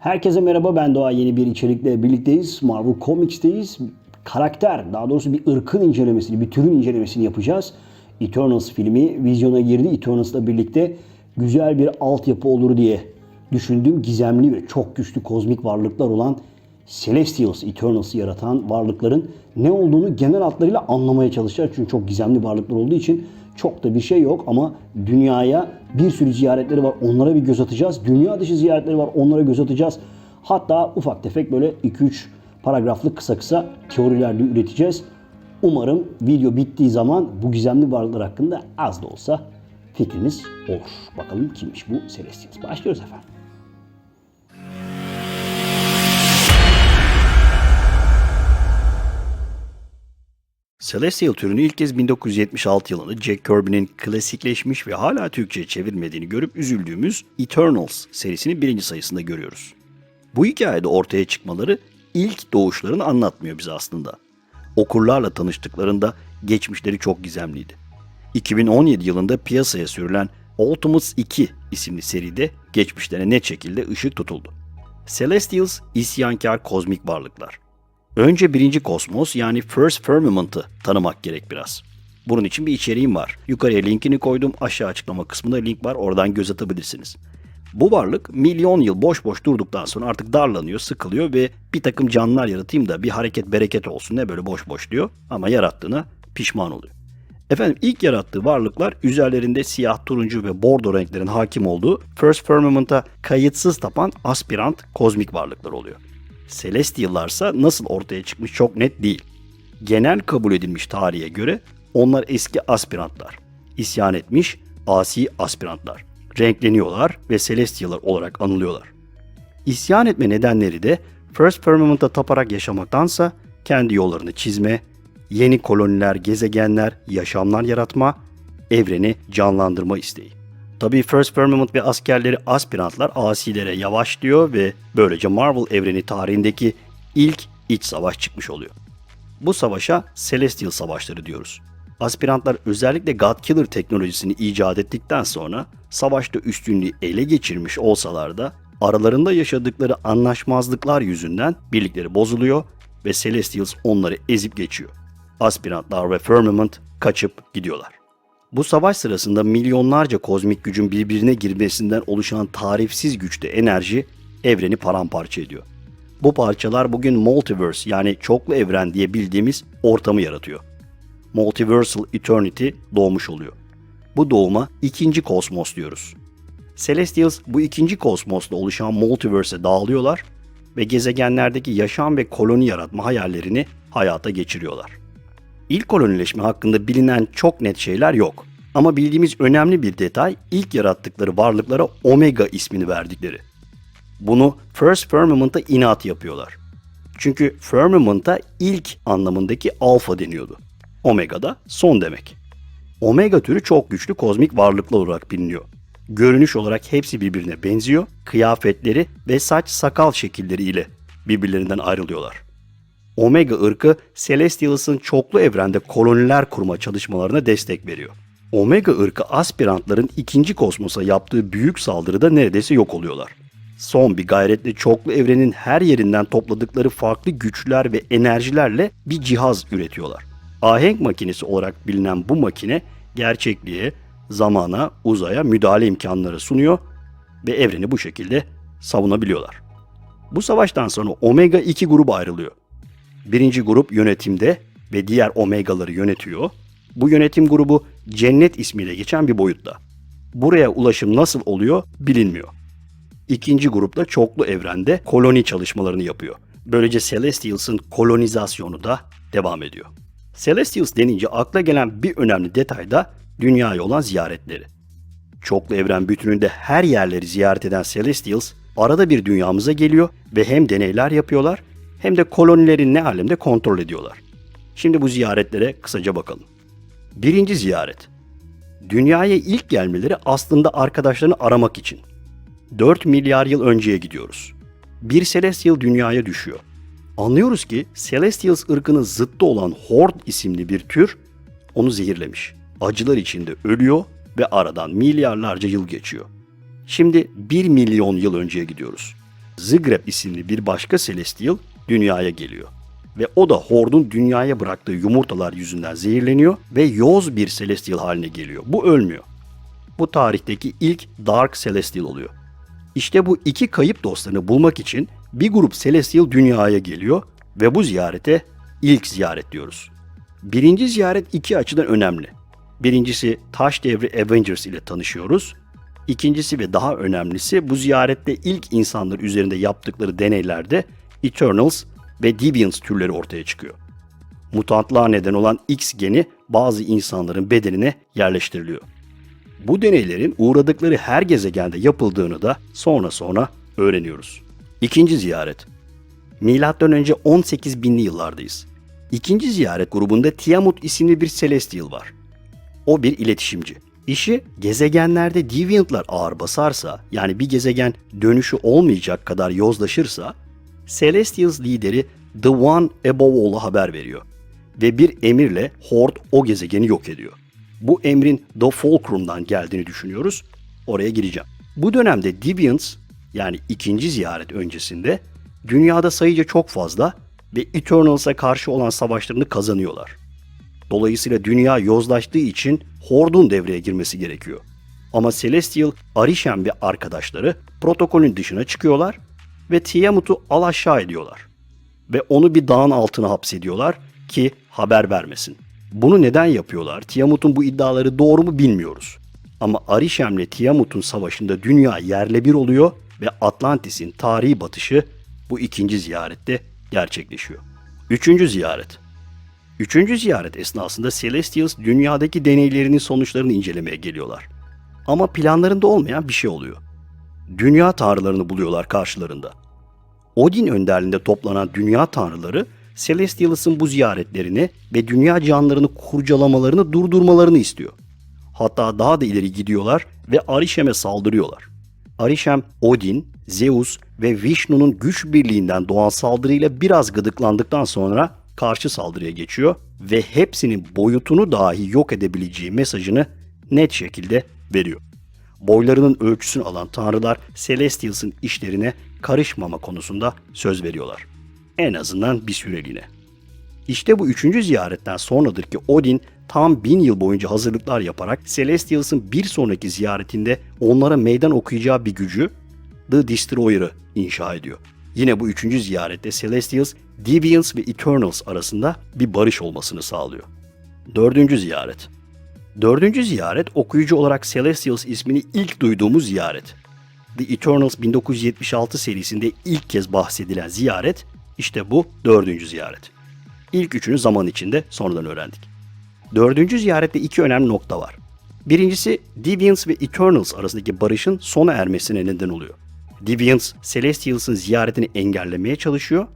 Herkese merhaba ben Doğa yeni bir içerikle birlikteyiz. Marvel Comics'teyiz. Karakter daha doğrusu bir ırkın incelemesini, bir türün incelemesini yapacağız. Eternals filmi vizyona girdi. Eternals'la birlikte güzel bir altyapı olur diye düşündüğüm gizemli ve çok güçlü kozmik varlıklar olan Celestials, Eternals'ı yaratan varlıkların ne olduğunu genel hatlarıyla anlamaya çalışacağız. Çünkü çok gizemli varlıklar olduğu için çok da bir şey yok ama dünyaya bir sürü ziyaretleri var. Onlara bir göz atacağız. Dünya dışı ziyaretleri var. Onlara göz atacağız. Hatta ufak tefek böyle 2-3 paragraflık kısa kısa teoriler de üreteceğiz. Umarım video bittiği zaman bu gizemli varlıklar hakkında az da olsa fikriniz olur. Bakalım kimmiş bu Celestials. Başlıyoruz efendim. Celestial türünü ilk kez 1976 yılında Jack Kirby'nin klasikleşmiş ve hala Türkçe'ye çevirmediğini görüp üzüldüğümüz Eternals serisinin birinci sayısında görüyoruz. Bu hikayede ortaya çıkmaları ilk doğuşlarını anlatmıyor bize aslında. Okurlarla tanıştıklarında geçmişleri çok gizemliydi. 2017 yılında piyasaya sürülen Ultimates 2 isimli seride geçmişlerine net şekilde ışık tutuldu. Celestials isyankar kozmik varlıklar. Önce birinci kosmos yani First Firmament'ı tanımak gerek biraz. Bunun için bir içeriğim var. Yukarıya linkini koydum. Aşağı açıklama kısmında link var. Oradan göz atabilirsiniz. Bu varlık milyon yıl boş boş durduktan sonra artık darlanıyor, sıkılıyor ve bir takım canlılar yaratayım da bir hareket bereket olsun ne böyle boş boş diyor. Ama yarattığına pişman oluyor. Efendim ilk yarattığı varlıklar üzerlerinde siyah, turuncu ve bordo renklerin hakim olduğu First Firmament'a kayıtsız tapan aspirant kozmik varlıklar oluyor. Celestial'larsa nasıl ortaya çıkmış çok net değil. Genel kabul edilmiş tarihe göre onlar eski aspirantlar. İsyan etmiş asi aspirantlar. Renkleniyorlar ve Celestial'lar olarak anılıyorlar. İsyan etme nedenleri de First Firmament'a taparak yaşamaktansa kendi yollarını çizme, yeni koloniler, gezegenler, yaşamlar yaratma, evreni canlandırma isteği. Tabii First Firmament ve askerleri aspirantlar asilere yavaşlıyor ve böylece Marvel evreni tarihindeki ilk iç savaş çıkmış oluyor. Bu savaşa Celestial Savaşları diyoruz. Aspirantlar özellikle Godkiller teknolojisini icat ettikten sonra savaşta üstünlüğü ele geçirmiş olsalar da aralarında yaşadıkları anlaşmazlıklar yüzünden birlikleri bozuluyor ve Celestials onları ezip geçiyor. Aspirantlar ve Firmament kaçıp gidiyorlar. Bu savaş sırasında milyonlarca kozmik gücün birbirine girmesinden oluşan tarifsiz güçte enerji evreni paramparça ediyor. Bu parçalar bugün multiverse yani çoklu evren diye bildiğimiz ortamı yaratıyor. Multiversal Eternity doğmuş oluyor. Bu doğuma ikinci kosmos diyoruz. Celestials bu ikinci kosmosla oluşan multiverse'e dağılıyorlar ve gezegenlerdeki yaşam ve koloni yaratma hayallerini hayata geçiriyorlar. İlk kolonileşme hakkında bilinen çok net şeyler yok. Ama bildiğimiz önemli bir detay ilk yarattıkları varlıklara Omega ismini verdikleri. Bunu First Firmament'a inat yapıyorlar. Çünkü Firmament'a ilk anlamındaki alfa deniyordu. Omega da son demek. Omega türü çok güçlü kozmik varlıklar olarak biliniyor. Görünüş olarak hepsi birbirine benziyor, kıyafetleri ve saç sakal şekilleriyle birbirlerinden ayrılıyorlar. Omega ırkı Celestials'ın çoklu evrende koloniler kurma çalışmalarına destek veriyor. Omega ırkı aspirantların ikinci kosmosa yaptığı büyük saldırıda neredeyse yok oluyorlar. Son bir gayretle çoklu evrenin her yerinden topladıkları farklı güçler ve enerjilerle bir cihaz üretiyorlar. Ahenk makinesi olarak bilinen bu makine gerçekliğe, zamana, uzaya müdahale imkanları sunuyor ve evreni bu şekilde savunabiliyorlar. Bu savaştan sonra Omega iki gruba ayrılıyor. Birinci grup yönetimde ve diğer Omega'ları yönetiyor. Bu yönetim grubu Cennet ismiyle geçen bir boyutta. Buraya ulaşım nasıl oluyor bilinmiyor. İkinci grupta çoklu evrende koloni çalışmalarını yapıyor. Böylece Celestials'ın kolonizasyonu da devam ediyor. Celestials denince akla gelen bir önemli detay da dünyaya olan ziyaretleri. Çoklu evren bütününde her yerleri ziyaret eden Celestials arada bir dünyamıza geliyor ve hem deneyler yapıyorlar hem de kolonilerin ne alemde kontrol ediyorlar. Şimdi bu ziyaretlere kısaca bakalım. Birinci ziyaret. Dünyaya ilk gelmeleri aslında arkadaşlarını aramak için. 4 milyar yıl önceye gidiyoruz. Bir Celestial dünyaya düşüyor. Anlıyoruz ki Celestials ırkının zıttı olan Horde isimli bir tür onu zehirlemiş. Acılar içinde ölüyor ve aradan milyarlarca yıl geçiyor. Şimdi 1 milyon yıl önceye gidiyoruz. Zygrep isimli bir başka Celestial dünyaya geliyor. Ve o da Hord'un dünyaya bıraktığı yumurtalar yüzünden zehirleniyor ve yoz bir Celestial haline geliyor. Bu ölmüyor. Bu tarihteki ilk Dark Celestial oluyor. İşte bu iki kayıp dostlarını bulmak için bir grup Celestial dünyaya geliyor ve bu ziyarete ilk ziyaret diyoruz. Birinci ziyaret iki açıdan önemli. Birincisi Taş Devri Avengers ile tanışıyoruz. İkincisi ve daha önemlisi bu ziyarette ilk insanlar üzerinde yaptıkları deneylerde Eternals ve Deviants türleri ortaya çıkıyor. Mutantlığa neden olan X geni bazı insanların bedenine yerleştiriliyor. Bu deneylerin uğradıkları her gezegende yapıldığını da sonra sonra öğreniyoruz. İkinci ziyaret. Milattan önce 18 binli yıllardayız. İkinci ziyaret grubunda Tiamut isimli bir Celestial var. O bir iletişimci. İşi gezegenlerde Deviant'lar ağır basarsa, yani bir gezegen dönüşü olmayacak kadar yozlaşırsa, Celestials lideri The One Above All'a haber veriyor. Ve bir emirle Horde o gezegeni yok ediyor. Bu emrin The Fulcrum'dan geldiğini düşünüyoruz. Oraya gireceğim. Bu dönemde Deviants yani ikinci ziyaret öncesinde dünyada sayıca çok fazla ve Eternals'a karşı olan savaşlarını kazanıyorlar. Dolayısıyla dünya yozlaştığı için Horde'un devreye girmesi gerekiyor. Ama Celestial, Arishem ve arkadaşları protokolün dışına çıkıyorlar ve Tiamut'u alaşağı ediyorlar. Ve onu bir dağın altına hapsediyorlar ki haber vermesin. Bunu neden yapıyorlar? Tiamut'un bu iddiaları doğru mu bilmiyoruz. Ama Arishem'le Tiamut'un savaşında dünya yerle bir oluyor ve Atlantis'in tarihi batışı bu ikinci ziyarette gerçekleşiyor. Üçüncü ziyaret. Üçüncü ziyaret esnasında Celestials dünyadaki deneylerinin sonuçlarını incelemeye geliyorlar. Ama planlarında olmayan bir şey oluyor. Dünya tanrılarını buluyorlar karşılarında. Odin önderliğinde toplanan dünya tanrıları Celestials'ın bu ziyaretlerini ve dünya canlarını kurcalamalarını durdurmalarını istiyor. Hatta daha da ileri gidiyorlar ve Arishem'e saldırıyorlar. Arishem, Odin, Zeus ve Vishnu'nun güç birliğinden doğan saldırıyla biraz gıdıklandıktan sonra karşı saldırıya geçiyor ve hepsinin boyutunu dahi yok edebileceği mesajını net şekilde veriyor. Boylarının ölçüsünü alan tanrılar Celestials'ın işlerine karışmama konusunda söz veriyorlar. En azından bir süreliğine. İşte bu üçüncü ziyaretten sonradır ki Odin tam bin yıl boyunca hazırlıklar yaparak Celestials'ın bir sonraki ziyaretinde onlara meydan okuyacağı bir gücü The Destroyer'ı inşa ediyor. Yine bu üçüncü ziyarette Celestials, Deviants ve Eternals arasında bir barış olmasını sağlıyor. Dördüncü ziyaret. Dördüncü ziyaret okuyucu olarak Celestials ismini ilk duyduğumuz ziyaret. The Eternals 1976 serisinde ilk kez bahsedilen ziyaret işte bu dördüncü ziyaret. İlk üçünü zaman içinde sonradan öğrendik. Dördüncü ziyarette iki önemli nokta var. Birincisi Deviants ve Eternals arasındaki barışın sona ermesine neden oluyor. Deviants, Celestials'ın ziyaretini engellemeye çalışıyor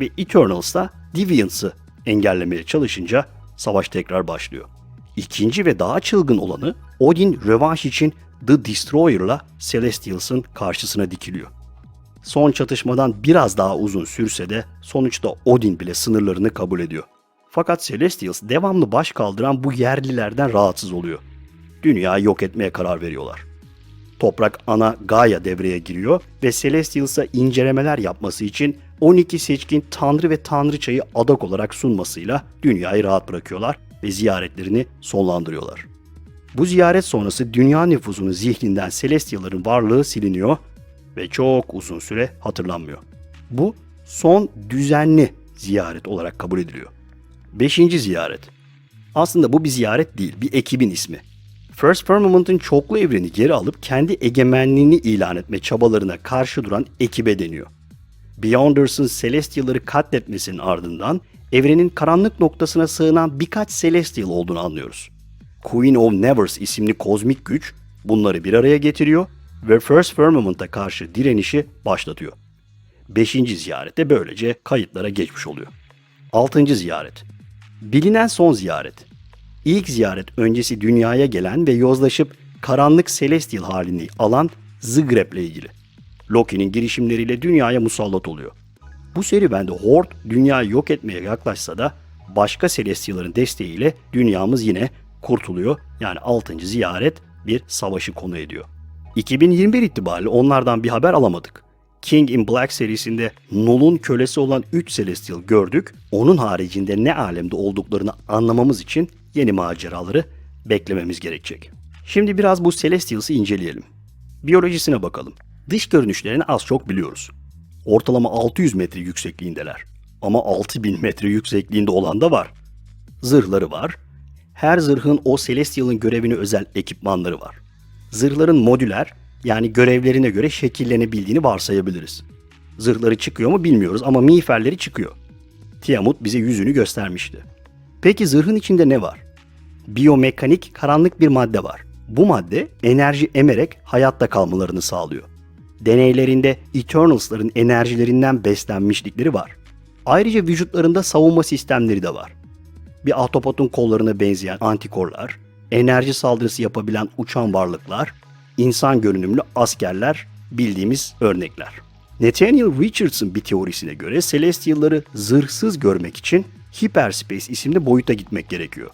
ve Eternals da Deviants'ı engellemeye çalışınca savaş tekrar başlıyor. İkinci ve daha çılgın olanı Odin rövanş için The Destroyer'la Celestials'ın karşısına dikiliyor. Son çatışmadan biraz daha uzun sürse de sonuçta Odin bile sınırlarını kabul ediyor. Fakat Celestials devamlı baş kaldıran bu yerlilerden rahatsız oluyor. Dünyayı yok etmeye karar veriyorlar. Toprak ana Gaia devreye giriyor ve Celestials'a incelemeler yapması için 12 seçkin tanrı ve tanrıçayı adak olarak sunmasıyla dünyayı rahat bırakıyorlar ve ziyaretlerini sonlandırıyorlar. Bu ziyaret sonrası dünya nüfusunun zihninden Celestial'ların varlığı siliniyor ve çok uzun süre hatırlanmıyor. Bu son düzenli ziyaret olarak kabul ediliyor. Beşinci ziyaret. Aslında bu bir ziyaret değil, bir ekibin ismi. First Firmament'ın çoklu evreni geri alıp kendi egemenliğini ilan etme çabalarına karşı duran ekibe deniyor. Beyonders'ın Celestial'ları katletmesinin ardından evrenin karanlık noktasına sığınan birkaç Celestial olduğunu anlıyoruz. Queen of Nevers isimli kozmik güç bunları bir araya getiriyor ve First Firmament'a karşı direnişi başlatıyor. Beşinci ziyaret de böylece kayıtlara geçmiş oluyor. Altıncı ziyaret. Bilinen son ziyaret. İlk ziyaret öncesi dünyaya gelen ve yozlaşıp karanlık Celestial halini alan Zygrep'le ilgili. Loki'nin girişimleriyle dünyaya musallat oluyor. Bu serüvende Horde dünyayı yok etmeye yaklaşsa da başka Celestial'ların desteğiyle dünyamız yine kurtuluyor. Yani 6. ziyaret bir savaşı konu ediyor. 2021 itibariyle onlardan bir haber alamadık. King in Black serisinde Null'un kölesi olan 3 Celestial gördük. Onun haricinde ne alemde olduklarını anlamamız için yeni maceraları beklememiz gerekecek. Şimdi biraz bu Celestials'ı inceleyelim. Biyolojisine bakalım. Dış görünüşlerini az çok biliyoruz. Ortalama 600 metre yüksekliğindeler. Ama 6000 metre yüksekliğinde olan da var. Zırhları var. Her zırhın o Celestial'ın görevine özel ekipmanları var. Zırhların modüler yani görevlerine göre şekillenebildiğini varsayabiliriz. Zırhları çıkıyor mu bilmiyoruz ama miğferleri çıkıyor. Tiamut bize yüzünü göstermişti. Peki zırhın içinde ne var? Biyomekanik karanlık bir madde var. Bu madde enerji emerek hayatta kalmalarını sağlıyor. Deneylerinde Eternals'ların enerjilerinden beslenmişlikleri var. Ayrıca vücutlarında savunma sistemleri de var. Bir ahtapotun kollarına benzeyen antikorlar, enerji saldırısı yapabilen uçan varlıklar, insan görünümlü askerler bildiğimiz örnekler. Nathaniel Richards'ın bir teorisine göre Celestial'ları zırhsız görmek için Hyperspace isimli boyuta gitmek gerekiyor.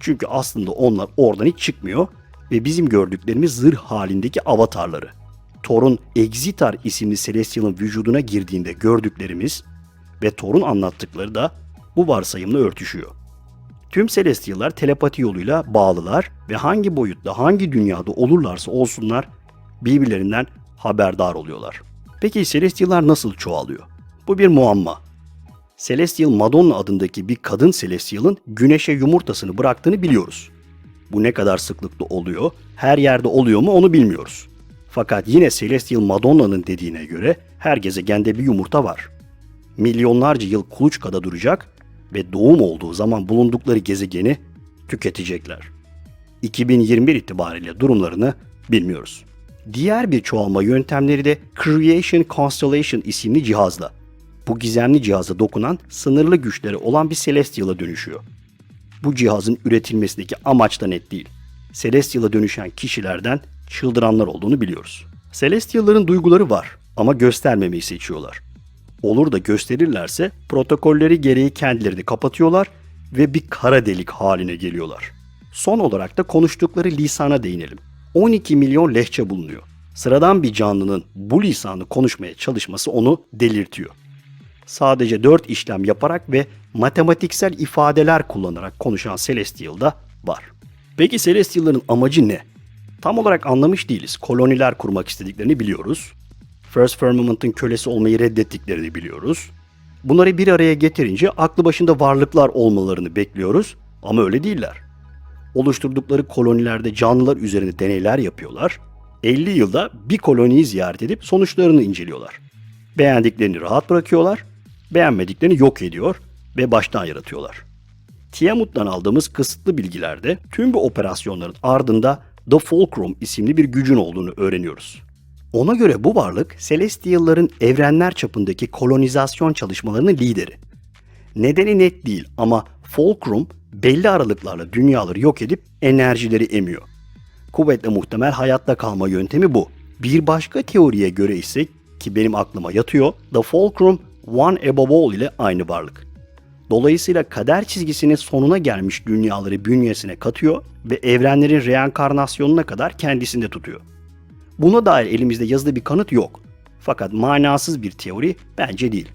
Çünkü aslında onlar oradan hiç çıkmıyor ve bizim gördüklerimiz zırh halindeki avatarları. Thor'un Exitar isimli Celestial'ın vücuduna girdiğinde gördüklerimiz ve Thor'un anlattıkları da bu varsayımla örtüşüyor. Tüm Celestial'lar telepati yoluyla bağlılar ve hangi boyutta, hangi dünyada olurlarsa olsunlar birbirlerinden haberdar oluyorlar. Peki Celestial'lar nasıl çoğalıyor? Bu bir muamma. Celestial Madonna adındaki bir kadın Celestial'ın güneşe yumurtasını bıraktığını biliyoruz. Bu ne kadar sıklıkla oluyor, her yerde oluyor mu onu bilmiyoruz. Fakat yine Celestial Madonna'nın dediğine göre her gezegende bir yumurta var. Milyonlarca yıl kuluçkada duracak ve doğum olduğu zaman bulundukları gezegeni tüketecekler. 2021 itibariyle durumlarını bilmiyoruz. Diğer bir çoğalma yöntemleri de Creation Constellation isimli cihazla. Bu gizemli cihaza dokunan sınırlı güçleri olan bir Celestial'a dönüşüyor. Bu cihazın üretilmesindeki amaç da net değil. Celestial'a dönüşen kişilerden çıldıranlar olduğunu biliyoruz. Celestial'ların duyguları var ama göstermemeyi seçiyorlar. Olur da gösterirlerse protokolleri gereği kendilerini kapatıyorlar ve bir kara delik haline geliyorlar. Son olarak da konuştukları lisana değinelim. 12 milyon lehçe bulunuyor. Sıradan bir canlının bu lisanı konuşmaya çalışması onu delirtiyor. Sadece 4 işlem yaparak ve matematiksel ifadeler kullanarak konuşan Celestial'da var. Peki Celestial'ların amacı ne? Tam olarak anlamış değiliz. Koloniler kurmak istediklerini biliyoruz. First Firmament'ın kölesi olmayı reddettiklerini biliyoruz. Bunları bir araya getirince aklı başında varlıklar olmalarını bekliyoruz ama öyle değiller. Oluşturdukları kolonilerde canlılar üzerinde deneyler yapıyorlar. 50 yılda bir koloniyi ziyaret edip sonuçlarını inceliyorlar. Beğendiklerini rahat bırakıyorlar, beğenmediklerini yok ediyor ve baştan yaratıyorlar. Tiamut'tan aldığımız kısıtlı bilgilerde tüm bu operasyonların ardında The Fulcrum isimli bir gücün olduğunu öğreniyoruz. Ona göre bu varlık Celestial'ların evrenler çapındaki kolonizasyon çalışmalarının lideri. Nedeni net değil ama Fulcrum belli aralıklarla dünyaları yok edip enerjileri emiyor. Kuvvetle muhtemel hayatta kalma yöntemi bu. Bir başka teoriye göre ise ki benim aklıma yatıyor, The Fulcrum One Above All ile aynı varlık. Dolayısıyla kader çizgisinin sonuna gelmiş dünyaları bünyesine katıyor ve evrenlerin reenkarnasyonuna kadar kendisinde tutuyor. Buna dair elimizde yazılı bir kanıt yok. Fakat manasız bir teori bence değil.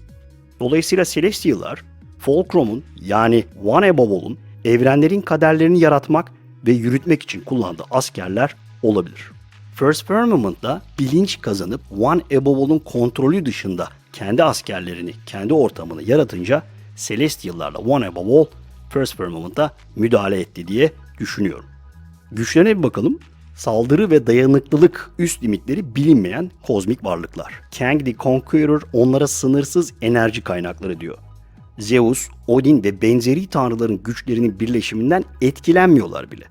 Dolayısıyla Celestial'lar, Fulcrum'un yani One Above evrenlerin kaderlerini yaratmak ve yürütmek için kullandığı askerler olabilir. First Firmament'da bilinç kazanıp One Above kontrolü dışında kendi askerlerini, kendi ortamını yaratınca Celestial'larla One Above All First Firmament'a müdahale etti diye düşünüyorum. Güçlerine bir bakalım. Saldırı ve dayanıklılık üst limitleri bilinmeyen kozmik varlıklar. Kang the Conqueror onlara sınırsız enerji kaynakları diyor. Zeus, Odin ve benzeri tanrıların güçlerinin birleşiminden etkilenmiyorlar bile.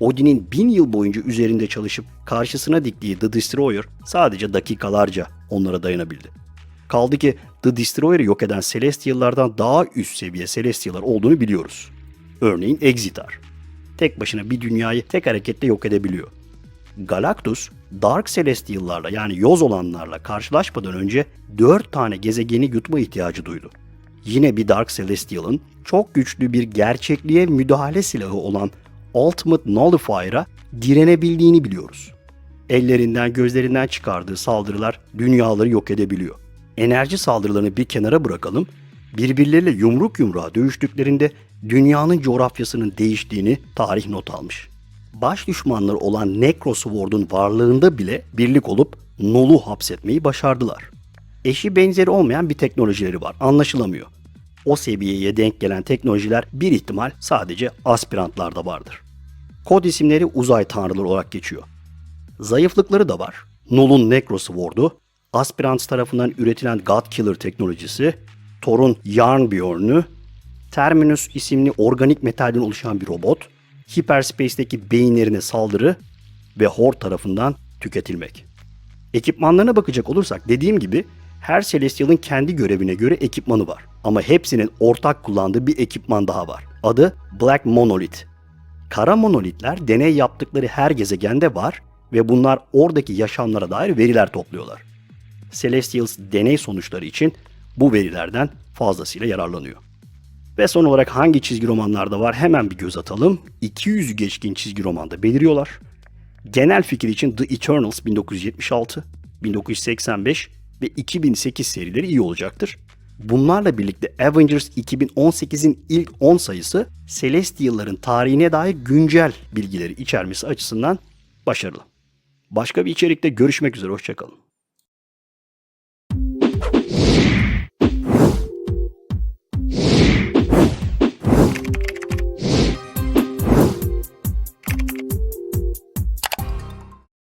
Odin'in bin yıl boyunca üzerinde çalışıp karşısına diktiği The Destroyer sadece dakikalarca onlara dayanabildi. Kaldı ki The Destroyer'ı yok eden Celestial'lardan daha üst seviye Celestial'lar olduğunu biliyoruz. Örneğin Exitar. Tek başına bir dünyayı tek hareketle yok edebiliyor. Galactus, Dark Celestial'larla yani yoz olanlarla karşılaşmadan önce 4 tane gezegeni yutma ihtiyacı duydu. Yine bir Dark Celestial'ın çok güçlü bir gerçekliğe müdahale silahı olan Ultimate Nullifier'a direnebildiğini biliyoruz. ellerinden gözlerinden çıkardığı saldırılar dünyaları yok edebiliyor. Enerji saldırılarını bir kenara bırakalım, birbirleriyle yumruk yumruğa dövüştüklerinde dünyanın coğrafyasının değiştiğini tarih not almış. Baş düşmanları olan Necrosword'un varlığında bile birlik olup Null'u hapsetmeyi başardılar. Eşi benzeri olmayan bir teknolojileri var, anlaşılamıyor. O seviyeye denk gelen teknolojiler bir ihtimal sadece aspirantlarda vardır. Kod isimleri uzay tanrıları olarak geçiyor. Zayıflıkları da var. Null'un Necrosword'u, Aspirants tarafından üretilen Godkiller teknolojisi, Thor'un Yarnbjörn'ü, Terminus isimli organik metalden oluşan bir robot, Hyperspace'deki beyinlerine saldırı ve Horde tarafından tüketilmek. Ekipmanlarına bakacak olursak dediğim gibi her Celestial'ın kendi görevine göre ekipmanı var. Ama hepsinin ortak kullandığı bir ekipman daha var. Adı Black Monolith. Kara monolitler deney yaptıkları her gezegende var ve bunlar oradaki yaşamlara dair veriler topluyorlar. Celestials deney sonuçları için bu verilerden fazlasıyla yararlanıyor. Ve son olarak hangi çizgi romanlarda var hemen bir göz atalım. 200 geçkin çizgi romanda beliriyorlar. Genel fikir için The Eternals 1976, 1985 ve 2008 serileri iyi olacaktır. Bunlarla birlikte Avengers 2018'in ilk 10 sayısı Celestial'ların tarihine dair güncel bilgileri içermesi açısından başarılı. Başka bir içerikte görüşmek üzere, hoşçakalın.